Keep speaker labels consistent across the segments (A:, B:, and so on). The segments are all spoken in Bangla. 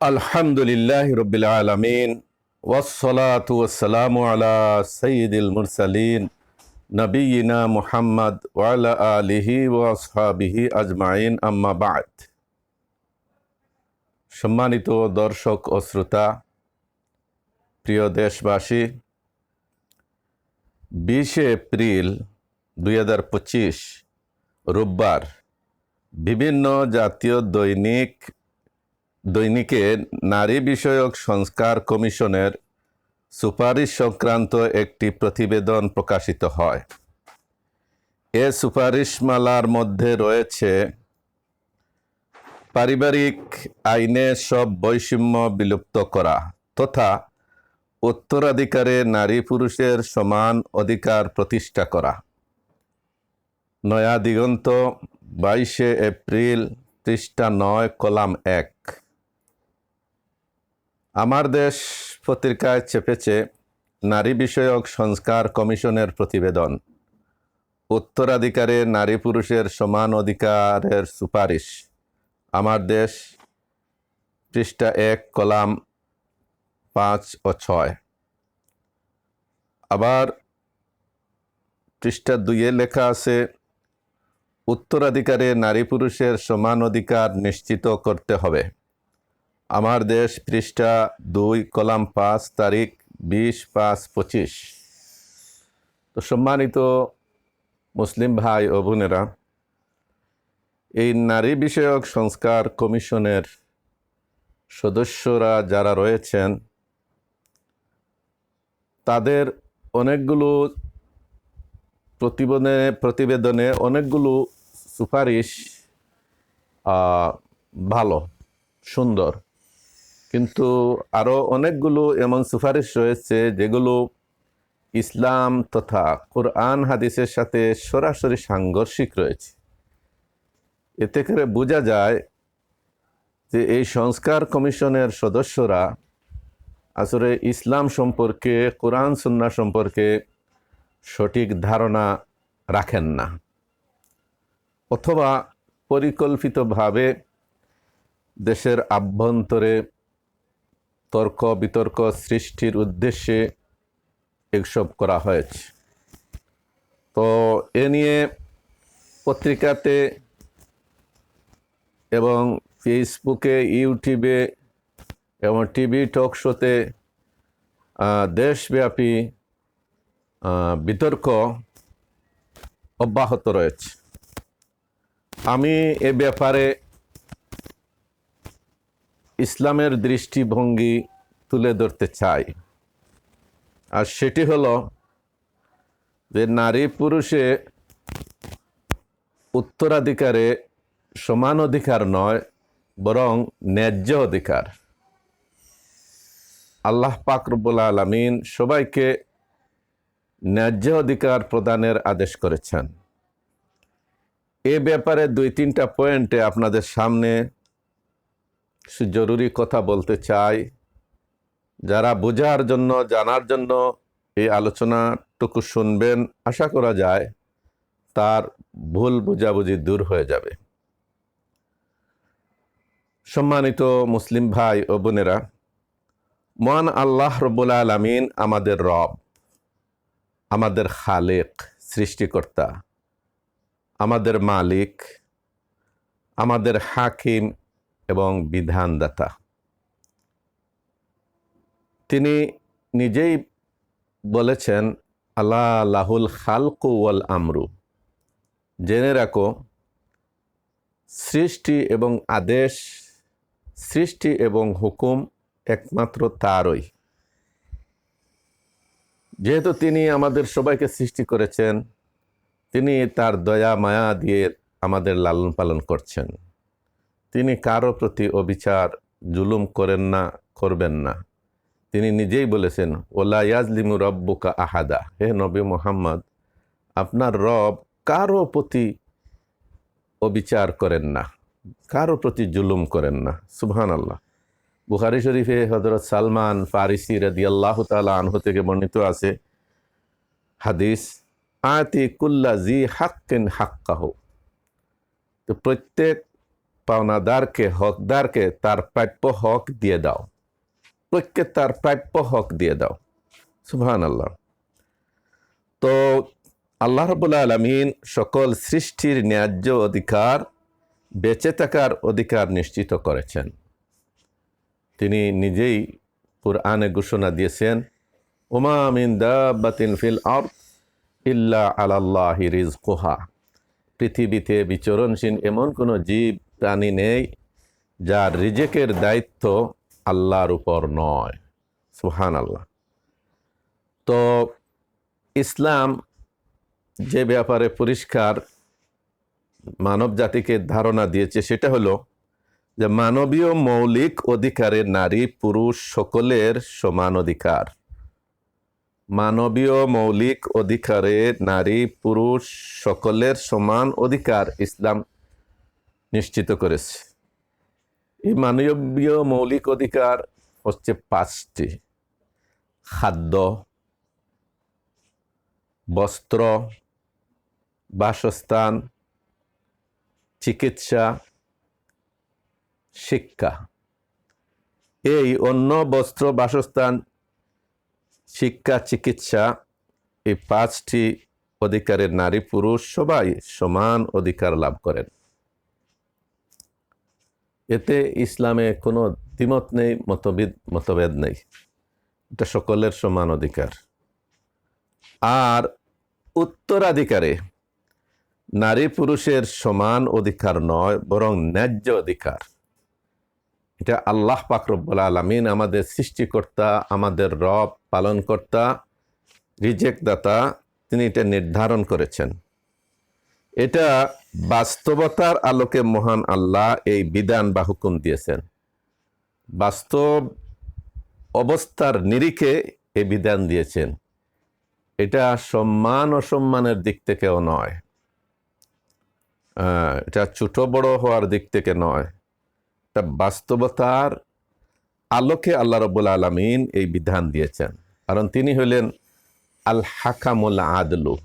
A: আলহামদুলিল্লাহ রবিল আলমিন ওসলাত আলা সঈদুল মুরসালিন নবীনা মুহাম্মদ ওয়ালা আলিহি ওয়াসহাবিহি আজমাইন আম্মাবাদ সম্মানিত দর্শক ও শ্রোতা, প্রিয় দেশবাসী, বিশে এপ্রিল দুই হাজার পঁচিশ রোববার বিভিন্ন জাতীয় দৈনিক দৈনিকে নারী বিষয়ক সংস্কার কমিশনের সুপারিশ সংক্রান্ত একটি প্রতিবেদন প্রকাশিত হয়। এ সুপারিশমালার মধ্যে রয়েছে, পারিবারিক আইনে সব বৈষম্য বিলুপ্ত করা তথা উত্তরাধিকারে নারী পুরুষের সমান অধিকার প্রতিষ্ঠা করা। নয়া দিগন্ত, বাইশে এপ্রিল, পৃষ্ঠা নয়, কলাম এক। আমার দেশ পত্রিকায় চেপেছে নারী বিষয়ক সংস্কার কমিশনের প্রতিবেদন। উত্তরাধিকারে নারী পুরুষের সমান অধিকারের সুপারিশ। আমার দেশ পৃষ্ঠা এক, কলাম পাঁচ ও ছয়। আবার পৃষ্ঠা দুইয়ে লেখা আছে, উত্তরাধিকারে নারী পুরুষের সমান অধিকার নিশ্চিত করতে হবে। আমার দেশ পৃষ্ঠা দুই, কলাম পাঁচ, তারিখ বিশ, পাঁচ, পঁচিশ। তো সম্মানিত মুসলিম ভাই ও বোনেরা, এই নারী বিষয়ক সংস্কার কমিশনের সদস্যরা যারা রয়েছেন, তাদের অনেকগুলো প্রতিবেদনে প্রতিবেদনে অনেকগুলো সুপারিশ ভালো, সুন্দর। কিন্তু আরও অনেকগুলো এমন সুপারিশ রয়েছে যেগুলো ইসলাম তথা কোরআন হাদিসের সাথে সরাসরি সাংঘর্ষিক রয়েছে। এতে করে বোঝা যায় যে এই সংস্কার কমিশনের সদস্যরা আসলে ইসলাম সম্পর্কে, কোরআন সুন্না সম্পর্কে সঠিক ধারণা রাখেন না। অথবা পরিকল্পিতভাবে দেশের আভ্যন্তরে তর্ক, বিতর্ক সৃষ্টির উদ্দেশ্যে এসব করা হয়েছে। তো এ নিয়ে পত্রিকাতে এবং ফেসবুকে, ইউটিউবে এবং টিভি টক শোতে দেশব্যাপী বিতর্ক অব্যাহত রয়েছে। আমি এ ব্যাপারে ইসলামের দৃষ্টিভঙ্গি তুলে ধরতে চাই। আর সেটি হলো যে নারী পুরুষে উত্তরাধিকারে সমান অধিকার নয়, বরং ন্যায্য অধিকার। আল্লাহ পাকরবুল আলমিন সবাইকে ন্যায্য অধিকার প্রদানের আদেশ করেছেন। এ ব্যাপারে দুই তিনটা পয়েন্টে আপনাদের সামনে কিছু জরুরি কথা বলতে চাই যারা বোঝার জন্য, জানার জন্য এই আলোচনাটুকু শুনবেন, আশা করা যায় তার ভুল বোঝাবুঝি দূর হয়ে যাবে। সম্মানিত মুসলিম ভাই ও বোনেরা, মহান আল্লাহ রব্বুল আলমিন আমাদের রব, আমাদের খালেক, সৃষ্টিকর্তা, আমাদের মালিক, আমাদের হাকিম এবং বিধানদাতা। তিনি নিজেই বলেছেন, আল্লাহ লাহুল খালকু ওয়াল আমরু। জেনে রাখো, সৃষ্টি এবং আদেশ, সৃষ্টি এবং হুকুম একমাত্র তারই। যেহেতু তিনি আমাদের সবাইকে সৃষ্টি করেছেন, তিনি তার দয়া, মায়া দিয়ে আমাদের লালন পালন করছেন। তিনি কারও প্রতি অবিচার, জুলুম করেন না, করবেন না। তিনি নিজেই বলেছেন, ওলা ইয়াজলিমু রব্বুকা আহাদা। হে নবী মোহাম্মদ, আপনার রব কারও প্রতি অবিচার করেন না, কারও প্রতি জুলুম করেন না। সুবহান আল্লাহ বুখারি শরীফে হজরত সালমান ফারিসি রদি আল্লাহ তালা আনহু থেকে বর্ণিত আছে, হাদিস, আতি কুল্লা জি হাক্কিন হাক্কাহ। তো প্রত্যেক পাওনাদারকে হকদারকে তার প্রাপ্য হক দিয়ে দাও। প্রত্যেককে তার প্রাপ্য হক দিয়ে দাও। সুবহান আল্লাহ তো আল্লাহ রবুল্লা আলমিন সকল সৃষ্টির ন্যায্য অধিকার, বেঁচে থাকার অধিকার নিশ্চিত করেছেন। তিনি নিজেই কুরআনে ঘোষণা দিয়েছেন উমা মিন দাবাতিন ফিল আরদ ইল্লা আলাল্লাহি রিজকুহা পৃথিবীতে বিচরণশীল এমন কোনো জীব প্রাণী নেই, যার রিজেকের দায়িত্ব আল্লাহর উপর নয়। সুহান আল্লাহ তো ইসলাম যে ব্যাপারে পরিষ্কার মানব জাতিকে ধারণা দিয়েছে সেটা হলো যে মানবীয় মৌলিক অধিকারে নারী, পুরুষ সকলের সমান অধিকার। মানবীয় মৌলিক অধিকারে নারী, পুরুষ সকলের সমান অধিকার ইসলাম নিশ্চিত করেছে। এই মানবীয় মৌলিক অধিকার হচ্ছে পাঁচটি। খাদ্য, বস্ত্র, বাসস্থান, চিকিৎসা, শিক্ষা। এই অন্য বস্ত্র, বাসস্থান, শিক্ষা, চিকিৎসা এই পাঁচটি অধিকারের নারী পুরুষ সবাই সমান অধিকার লাভ করেন। এতে ইসলামে কোনো দ্বিমত নেই মতভেদ মতভেদ নেই। এটা সকলের সমান অধিকার। আর উত্তরাধিকারে নারী পুরুষের সমান অধিকার নয়, বরং ন্যায্য অধিকার। এটা আল্লাহ পাকরব্বুল আলমিন আমাদের সৃষ্টিকর্তা, আমাদের রব, পালনকর্তা রিজেক্ট দাতা তিনি এটা নির্ধারণ করেছেন। এটা বাস্তবতার আলোকে মহান আল্লাহ এই বিধান বা হুকুম দিয়েছেন। বাস্তব অবস্থার নিরিখে এই বিধান দিয়েছেন। এটা সম্মান অসম্মানের দিক থেকেও নয়। এটা ছোট বড় হওয়ার দিক থেকে নয়। এটা বাস্তবতার আলোকে আল্লাহ রবুল আলমিন এই বিধান দিয়েছেন। কারণ তিনি হলেন আল হাকামুল আদলু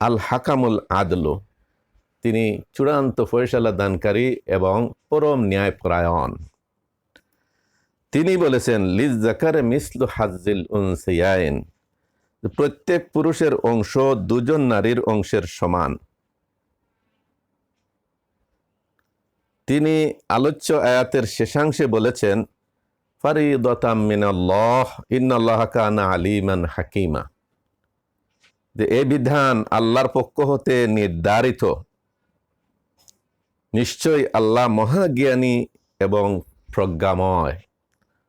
A: আল হাকামুল আদলু তিনি চূড়ান্ত ফয়সালা দানকারী এবং পরম ন্যায় ন্যায়পরায়ণ। তিনি বলেছেন, লিজ জাকারে মিসলু হাজিল উনসিয়াইন। প্রত্যেক পুরুষের অংশ দুজন নারীর অংশের সমান। তিনি আলোচ্য আয়াতের শেষাংশে বলেছেন, ফারিদতাম মিনাল্লাহ কানা আলিমান হাকিমা। যে এই বিধান আল্লাহর পক্ষ হতে নির্ধারিত। নিশ্চয়ই আল্লাহ মহাজ্ঞানী এবং প্রজ্ঞাময়।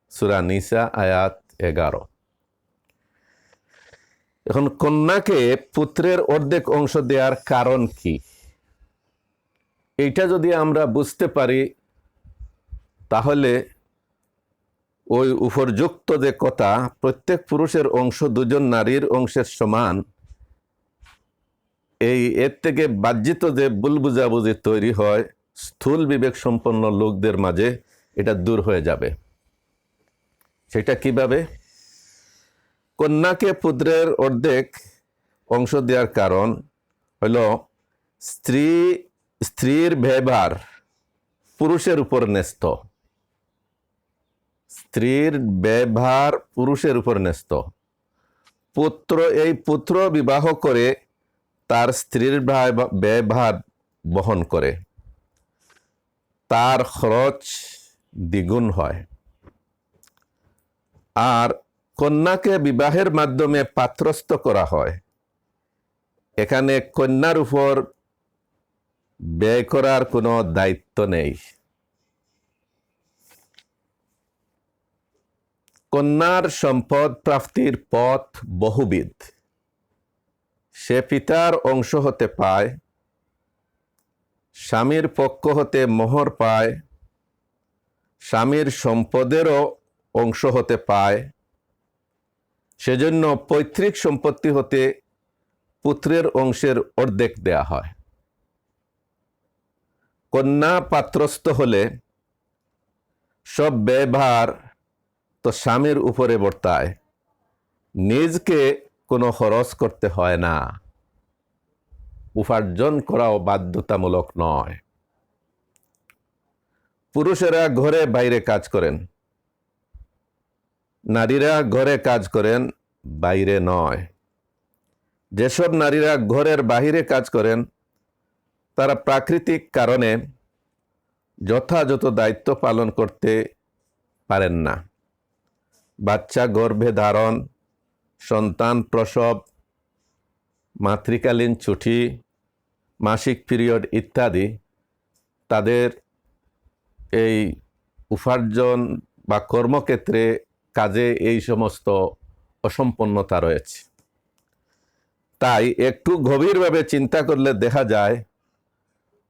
A: সুরা নিসা আয়াত এগারো। এখন কন্যাকে পুত্রের অর্ধেক অংশ দেওয়ার কারণ কি? এইটা যদি আমরা বুঝতে পারি, তাহলে ওই উপরযুক্ত যে কথা, প্রত্যেক পুরুষের অংশ দুজন নারীর অংশের সমান এই এর থেকে বাহ্যিত যে ভুল বুঝাবুঝি তৈরি হয়, স্থূল বিবেক সম্পন্ন লোকদের মাঝে এটা দূর হয়ে যাবে। সেটা কীভাবে? কন্যাকে পুত্রের অর্ধেক অংশ দেওয়ার কারণ হল স্ত্রী, স্ত্রীর ব্যবহার পুরুষের উপর ন্যস্ত। স্ত্রীর ব্যবহার পুরুষের উপর ন্যস্ত। পুত্র, এই পুত্র বিবাহ করে তার স্ত্রীর ব্যয়- ব্যয়ভার বহন করে। তার খরচ দ্বিগুণ হয়। আর কন্যাকে বিবাহের মাধ্যমে পাত্রস্থ করা হয়। এখানে কন্যার উপর ব্যয় করার কোনো দায়িত্ব নেই। কন্যার সম্পদ প্রাপ্তির পথ বহুবিধ। সে পিতার অংশ হতে পায়, স্বামীর পক্ষ হতে মোহর পায়, স্বামীর সম্পদেরও অংশ হতে পায়। সেজন্য পৈতৃক সম্পত্তি হতে পুত্রের অংশের অর্ধেক দেয়া হয়। কন্যা পাত্রস্থ হলে সব ব্যয়ভার তো স্বামীর উপরে বর্তায়। নিজকে কোনো খরচ করতে হয় না। উপার্জন করাও বাধ্যতামূলক নয়। পুরুষেরা ঘরে বাইরে কাজ করেন। নারীরা ঘরে কাজ করেন, বাইরে নয়। যেসব নারীরা ঘরের বাহিরে কাজ করেন, তারা প্রাকৃতিক কারণে যথাযথ দায়িত্ব পালন করতে পারেন না। বাচ্চা গর্ভে ধারণ সন্তান প্রসব, মাতৃকালীন ছুটি, মাসিক পিরিয়ড ইত্যাদি, তাদের এই উপার্জন বা কর্মক্ষেত্রে কাজে এই সমস্ত অসম্পন্নতা রয়েছে। তাই একটু গভীরভাবে চিন্তা করলে দেখা যায়,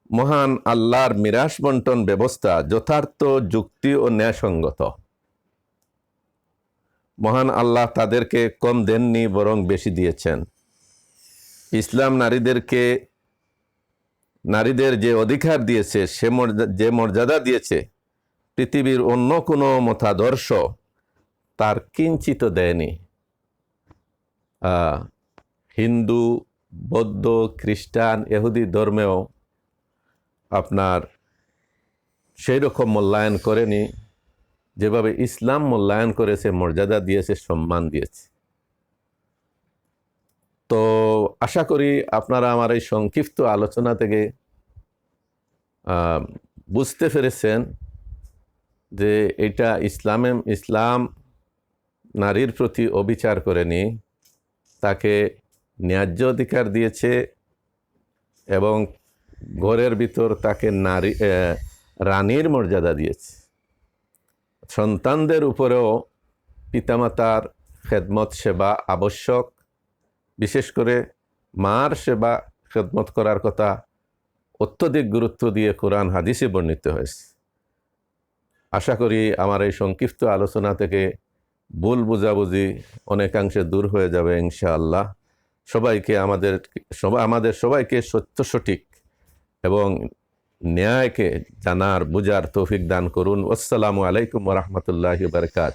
A: মহান আল্লাহর মিরাস বন্টন ব্যবস্থা যথার্থ যুক্তি ও ন্যায়সঙ্গত। মহান আল্লাহ তাদেরকে কম দেননি, বরং বেশি দিয়েছেন। ইসলাম নারীদেরকে, নারীদের যে অধিকার দিয়েছে, সে যে মর্যাদা দিয়েছে, পৃথিবীর অন্য কোনো মতাদর্শ তার কিঞ্চিত দেয়নি। হিন্দু, বৌদ্ধ, খ্রিস্টান এহুদি ধর্মেও আপনার সেই রকম মূল্যায়ন করেনি। যেভাবে ইসলাম মূল্যায়ন করেছে, মর্যাদা দিয়েছে, সম্মান দিয়েছে। তো আশা করি আপনারা আমার এই সংক্ষিপ্ত আলোচনা থেকে বুঝতে পেরেছেন যে এটা ইসলামে, ইসলাম নারীর প্রতি অবিচার করেনি তাকে ন্যায্য অধিকার দিয়েছে এবং ঘরের ভিতর তাকে নারী রানীর মর্যাদা দিয়েছে। সন্তানদের উপরেও পিতামাতার খেদমত, সেবা আবশ্যক। বিশেষ করে মার সেবা খেদমত করার কথা অত্যধিক গুরুত্ব দিয়ে কোরআন, হাদিসে বর্ণিত হয়েছে। আশা করি আমার এই সংক্ষিপ্ত আলোচনা থেকে ভুল বুঝাবুঝি অনেকাংশে দূর হয়ে যাবে ইনশাআল্লাহ। সবাইকে আমাদের আমাদের সবাইকে সত্য সঠিক এবং ন্যায়কে জানার বুঝার তৌফিক দান করুন। আসসালামু আলাইকুম রহমতুল্লাহ বারকাত